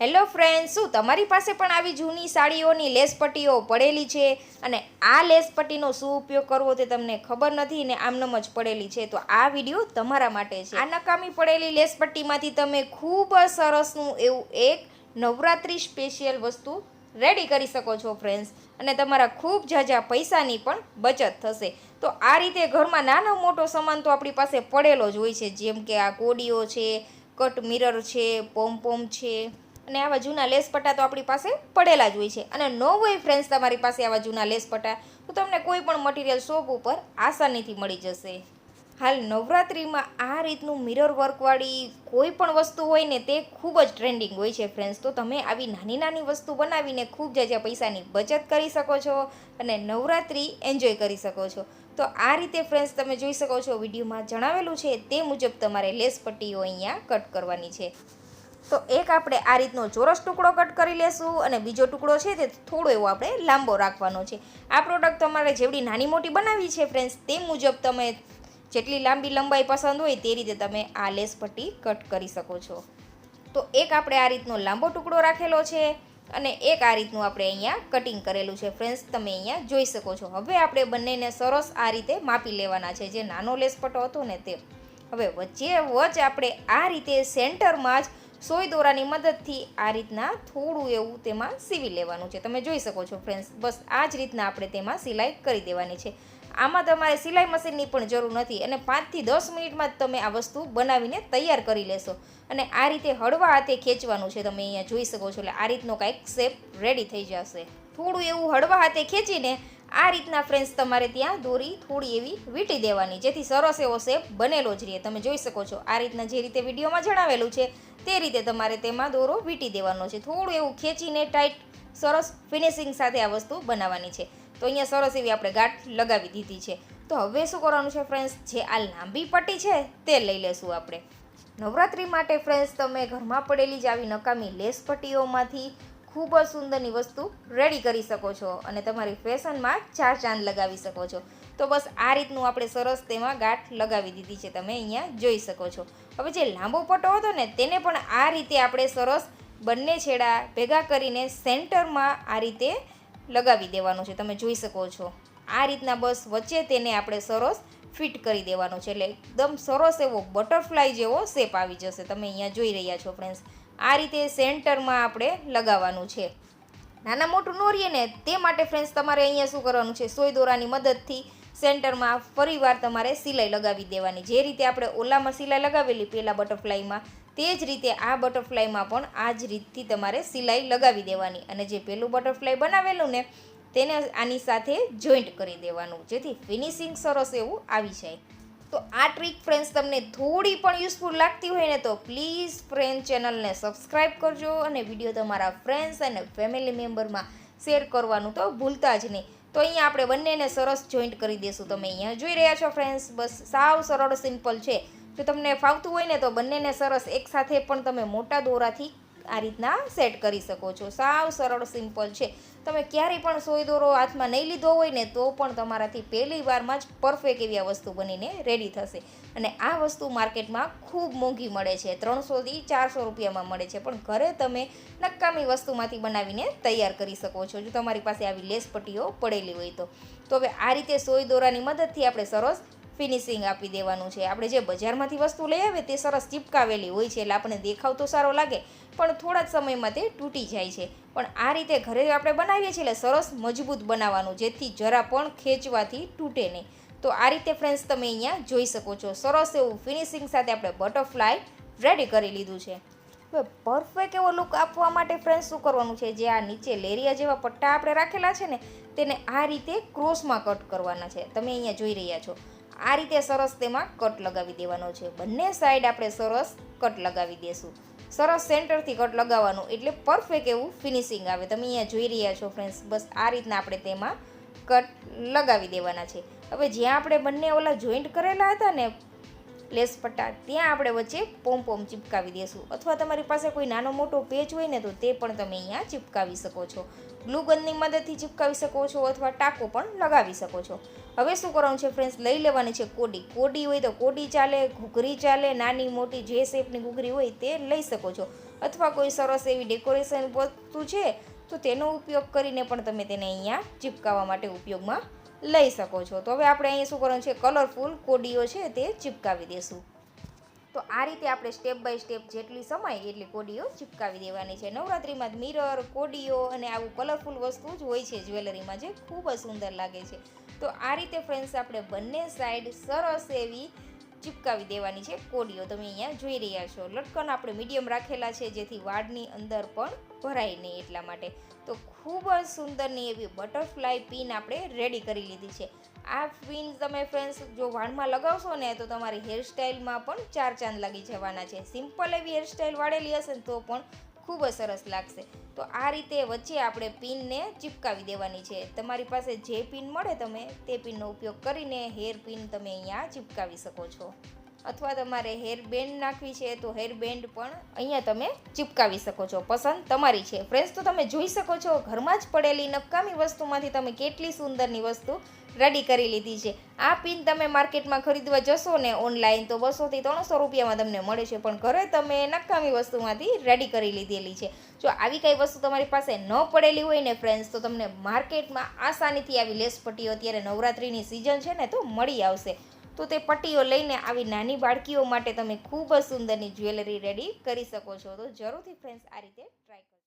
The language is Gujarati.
હેલો ફ્રેન્ડ, શું તમારી પાસે પણ આવી જૂની સાડીઓની લેસ પટ્ટીઓ પડેલી છે? અને આ લેસપટ્ટીનો શું ઉપયોગ કરવો તે તમને ખબર નથી ને આમનમ જ પડેલી છે, તો આ વીડિયો તમારા માટે છે. આ નકામી પડેલી લેસ પટ્ટીમાંથી તમે ખૂબ જ સરસનું એવું એક નવરાત્રિ સ્પેશિયલ વસ્તુ રેડી કરી શકો છો ફ્રેન્ડ્સ, અને તમારા ખૂબ ઝાઝા પૈસાની પણ બચત થશે. તો આ રીતે ઘરમાં નાનો મોટો સામાન તો આપણી પાસે પડેલો જ હોય છે, જેમ કે આ કોડીઓ છે, કટ મિરર છે, પોમપોમ છે. અને આવા જૂના લેસપટ્ટા તો આપણી પાસે પડેલા જ હોય છે. અને ન હોય ફ્રેન્ડ્સ તમારી પાસે આવા જૂના લેસપટ્ટા તો તમને કોઈ પણ મટીરિયલ શોપ ઉપર આસાનીથી મળી જશે. હાલ નવરાત્રિમાં આ રીતનું મિરર વર્કવાળી કોઈ પણ વસ્તુ હોય ને તે ખૂબ જ ટ્રેન્ડિંગ હોય છે ફ્રેન્ડ્સ તો તમે આવી નાની નાની વસ્તુ બનાવીને ખૂબ જાજા પૈસાની બચત કરી શકો છો અને નવરાત્રિ એન્જોય કરી શકો છો. તો આ રીતે ફ્રેન્ડ્સ તમે જોઈ શકો છો, વિડીયોમાં જણાવેલું છે, તે મુજબ તમારે લેસ પટ્ટીઓ અહીંયા કટ કરવાની છે. તો એક આપણે આ રીતનો ચોરસ ટુકડો કટ કરી લેશું અને બીજો ટુકડો છે તે થોડો એવો આપણે લાંબો રાખવાનો છે. આ પ્રોડક્ટ તમારે જેવડી નાની મોટી બનાવી છે ફ્રેન્ડ્સ તે મુજબ તમે જેટલી લાંબી લંબાઈ પસંદ હોય તે રીતે તમે આ લેસ પટ્ટી કટ કરી શકો છો. તો એક આપણે આ રીતનો લાંબો ટુકડો રાખેલો છે અને એક આ રીતનું આપણે અહીંયા કટિંગ કરેલું છે ફ્રેન્ડ્સ તમે અહીંયા જોઈ શકો છો. હવે આપણે બંનેને સરસ આ રીતે માપી લેવાના છે. જે નાનો લેસ પટ્ટો હતો ને તે. હવે વચ્ચે વચ આપણે આ રીતે સેન્ટરમાં જ સોય દોરાની મદદથી આ રીતના થોડું એવું તેમાં સીવી લેવાનું છે. તમે જોઈ શકો છો ફ્રેન્ડ્સ બસ આ જ રીતના આપણે તેમાં સિલાઈ કરી દેવાની છે. આમાં તમારે સિલાઈ મશીનની પણ જરૂર નથી અને પાંચથી દસ મિનિટમાં જ તમે આ વસ્તુ બનાવીને તૈયાર કરી લેશો. અને આ રીતે હળવા હાથે ખેંચવાનું છે તમે અહીંયા જોઈ શકો છો. એટલે આ રીતનો કાંઈક શેપ રેડી થઈ જશે. થોડું એવું હળવા હાથે ખેંચીને આ રીતના ફ્રેન્ડ્સ તમારે ત્યાં દોરી થોડી એવી વીંટી દેવાની. જેથી સરસ એવો શેપ બનેલો જ રહે. તમે જોઈ શકો છો, આ રીતના જે રીતે વિડીયોમાં જણાવેલું છે, તે રીતે તમારે તેમાં દોરો વીંટી દેવાનો છે. થોડું એવું ખેંચીને ટાઈટ સરસ ફિનિશિંગ સાથે આ વસ્તુ બનાવવાની છે. તો અહીંયા સરસ એવી આપણે ગાંઠ લગાવી દીધી છે. તો હવે શું કરવાનું છે ફ્રેન્ડ્સ જે આ લાંબી પટ્ટી છે, તે લઈ લેશું આપણે. નવરાત્રિ માટે ફ્રેન્ડ્સ તમે ઘરમાં પડેલી જ આવી નકામી લેસ પટ્ટીઓમાંથી ખૂબ જ સુંદરની વસ્તુ રેડી કરી શકો છો અને તમારી ફેશનમાં ચાર ચાંદ લગાવી શકો છો. તો બસ આ રીતનું આપણે સરસ તેમાં ગાંઠ લગાવી દીધી છે તમે અહીંયા જોઈ શકો છો. હવે જે લાંબો પટ્ટો હતો ને તેને પણ આ રીતે આપણે સરસ બંને છેડા ભેગા કરીને સેન્ટરમાં આ રીતે લગાવી દેવાનું છે. તમે જોઈ શકો છો. આ રીતના બસ વચ્ચે તેને આપણે સરસ ફિટ કરી દેવાનું છે. એટલે એકદમ સરસ એવો બટરફ્લાય જેવો શેપ આવી જશે. તમે અહીંયા જોઈ રહ્યા છો ફ્રેન્ડ્સ આ રીતે સેન્ટરમાં આપણે લગાવવાનું છે. નાના મોટું નોરીએ ને, તે માટે ફ્રેન્ડ્સ તમારે અહીંયા શું કરવાનું છે? સોય દોરાની મદદથી સેન્ટરમાં ફરીવાર તમારે સિલાઈ લગાવી દેવાની. જે રીતે આપણે ઓલામાં સિલાઈ લગાવેલી પહેલાં બટરફ્લાયમાં, તે જ રીતે આ બટરફ્લાયમાં પણ આ જ રીતથી તમારે સિલાઈ લગાવી દેવાની. અને જે પહેલું બટરફ્લાય બનાવેલું ને, તેને આની સાથે જોઈન્ટ કરી દેવાનું. જેથી ફિનિશિંગ સરસ એવું આવી જાય. તો આ ટ્રીક ફ્રેન્ડ્સ તમને થોડી પણ યુઝફુલ લાગતી હોય ને તો પ્લીઝ ફ્રેન્ડ ચેનલને સબસ્ક્રાઈબ કરજો અને વીડિયો તમારા ફ્રેન્ડ્સ અને ફેમિલી મેમ્બરમાં શેર કરવાનું તો ભૂલતા જ નહીં. તો અહીંયા આપણે બંનેને સરસ જોઈન્ટ કરી દઈશું તમે અહીંયા જોઈ રહ્યા છો ફ્રેન્ડ્સ, બસ સાવ સરળ, સિમ્પલ છે. જો તમને ફાવતું હોય ને તો બંનેને સરસ એકસાથે પણ તમે મોટા દોરાથી આ રીતના સેટ કરી શકો છો. સાવ સરળ સિમ્પલ છે. તમે ક્યારેય પણ સોય દોરો હાથમાં નહીં લીધો હોય ને તો પણ તમારાથી પહેલી વારમાં જ પરફેક્ટ એવી આ વસ્તુ બનીને રેડી થશે. અને આ વસ્તુ માર્કેટમાં ખૂબ મોંઘી મળે છે. ત્રણસોથી ચારસો રૂપિયામાં મળે છે. પણ ઘરે તમે નકામી વસ્તુમાંથી બનાવીને તૈયાર કરી શકો છો. જો તમારી પાસે આવી લેસ પટ્ટીઓ પડેલી હોય તો. તો હવે આ રીતે સોય દોરાની મદદથી આપણે સરસ ફિનિશિંગ આપી દેવાનું છે. આપણે જે બજારમાંથી વસ્તુ લઈ આવે તે સરસ ચીપકાવેલી હોય છે એટલે આપણને દેખાવ તો સારો લાગે, પણ થોડા જ સમયમાં તે તૂટી જાય છે. પણ આ રીતે ઘરે આપણે બનાવીએ છીએ એટલે સરસ મજબૂત બનાવવાનું, જેથી જરા પણ ખેંચવાથી તૂટે નહીં. તો આ રીતે ફ્રેન્ડ્સ તમે અહીંયા જોઈ શકો છો. સરસ એવું ફિનિશિંગ સાથે આપણે બટરફ્લાય રેડી કરી લીધું છે. હવે પરફેક્ટ એવો લુક આપવા માટે ફ્રેન્ડ્સ શું કરવાનું છે? જે આ નીચે લેરિયા જેવા પટ્ટા આપણે રાખેલા છે ને, તેને આ રીતે ક્રોસમાં કટ કરવાના છે. તમે અહીંયા જોઈ રહ્યા છો. આ રીતે સરસ તેમાં કટ લગાવી દેવાનો છે. બંને સાઈડ આપણે સરસ કટ લગાવી દેશું. સરસ સેન્ટરથી કટ લગાવવાનું એટલે પરફેક્ટ એવું ફિનિશિંગ આવે. તમે અહીંયા જોઈ રહ્યા છો ફ્રેન્ડ્સ બસ આ રીતના આપણે તેમાં કટ લગાવી દેવાના છે. હવે જ્યાં આપણે બંને ઓલા જોઈન્ટ કરેલા હતા ને, લેસ પટ્ટા, ત્યાં આપણે વચ્ચે પોમ પોમ ચિપકાવી દઈશું અથવા તમારી પાસે કોઈ નાનો મોટો પેચ હોય ને તો તે પણ તમે અહીંયા ચિપકાવી શકો છો. ગ્લુ ગનની મદદથી ચિપકાવી શકો છો અથવા ટાંકો પણ લગાવી શકો છો. હવે શું કરવાનું છે ફ્રેન્ડ્સ લઈ લેવાની છે કોડી. કોડી હોય તો કોડી ચાલે, ઘૂઘરી ચાલે, નાની મોટી જે શેપની ઘૂઘરી હોય તે લઈ શકો છો. અથવા કોઈ સરસ એવી ડેકોરેશન વસ્તુ છે, તો તેનો ઉપયોગ કરીને પણ તમે તેને અહીંયા ચીપકાવવા માટે ઉપયોગમાં લઈ શકો છો. તો હવે આપણે અહીંયા શું કરવાનું છે? કલરફુલ કોડીઓ છે તે ચીપકાવી દેશું. તો આ રીતે આપણે સ્ટેપ બાય સ્ટેપ જેટલી સમાય એટલી કોડીઓ ચીપકાવી દેવાની છે. નવરાત્રિમાં મિરર કોડીઓ અને આવું કલરફુલ વસ્તુ જ હોય છે જ્વેલરીમાં જે ખૂબ જ સુંદર લાગે છે. તો આ રીતે ફ્રેન્ડ્સ આપણે બંને સાઈડ સરસ એવી ચીપકાવી દેવાની છે કોડીઓ. તમે અહીંયા જોઈ રહ્યા છો. લટકન આપણે મીડિયમ રાખેલા છે, જેથી વાળની અંદર પણ ભરાય નહીં એટલા માટે. તો ખૂબ જ સુંદરની એવી બટરફ્લાય પિન આપણે રેડી કરી લીધી છે. આ પિન તમે ફ્રેન્ડ્સ જો વાળમાં લગાવશો ને, તો તમારી હેરસ્ટાઇલમાં પણ ચાર ચાંદ લાગી જવાના છે. સિમ્પલ એવી હેરસ્ટાઇલ વાળેલી હશે ને, તો પણ ખૂબ જ સરસ લાગશે. તો આ રીતે વચ્ચે આપણે પિનને ચીપકાવી દેવાની છે. તમારી પાસે જે પિન મળે તમે તે પિનનો ઉપયોગ કરીને હેર પિન તમે અહીંયા ચીપકાવી શકો છો. અથવા તમારે હેર બેન્ડ નાખવી છે તો હેર બેન્ડ પણ અહીંયા તમે ચીપકાવી શકો છો. પસંદ તમારી છે. ફ્રેન્ડ્સ, તો તમે જોઈ શકો છો, ઘરમાં જ પડેલી નકામી વસ્તુમાંથી તમે કેટલી સુંદરની વસ્તુ રેડી કરી લીધી છે. આ પિન તમે માર્કેટમાં ખરીદવા જશો ને ઓનલાઈન તો બસોથી ત્રણસો રૂપિયામાં તમને મળે છે. પણ ઘરે તમે નકામી વસ્તુમાંથી રેડી કરી લીધેલી છે. જો આવી કઈ વસ્તુ તમારી પાસે ન પડેલી હોય ને ફ્રેન્ડ્સ તો તમને માર્કેટમાં આસાનીથી આવી લેસ પટ્ટીઓ અત્યારે નવરાત્રિની સિઝન છે ને તો મળી આવશે. તો તે પટ્ટીઓ લઈને આવી નાની બાળકીઓ માટે તમે ખૂબ જ સુંદરની જ્વેલરી રેડી કરી શકો છો. તો જરૂરથી ફ્રેન્ડ્સ આ રીતે ટ્રાય કરજો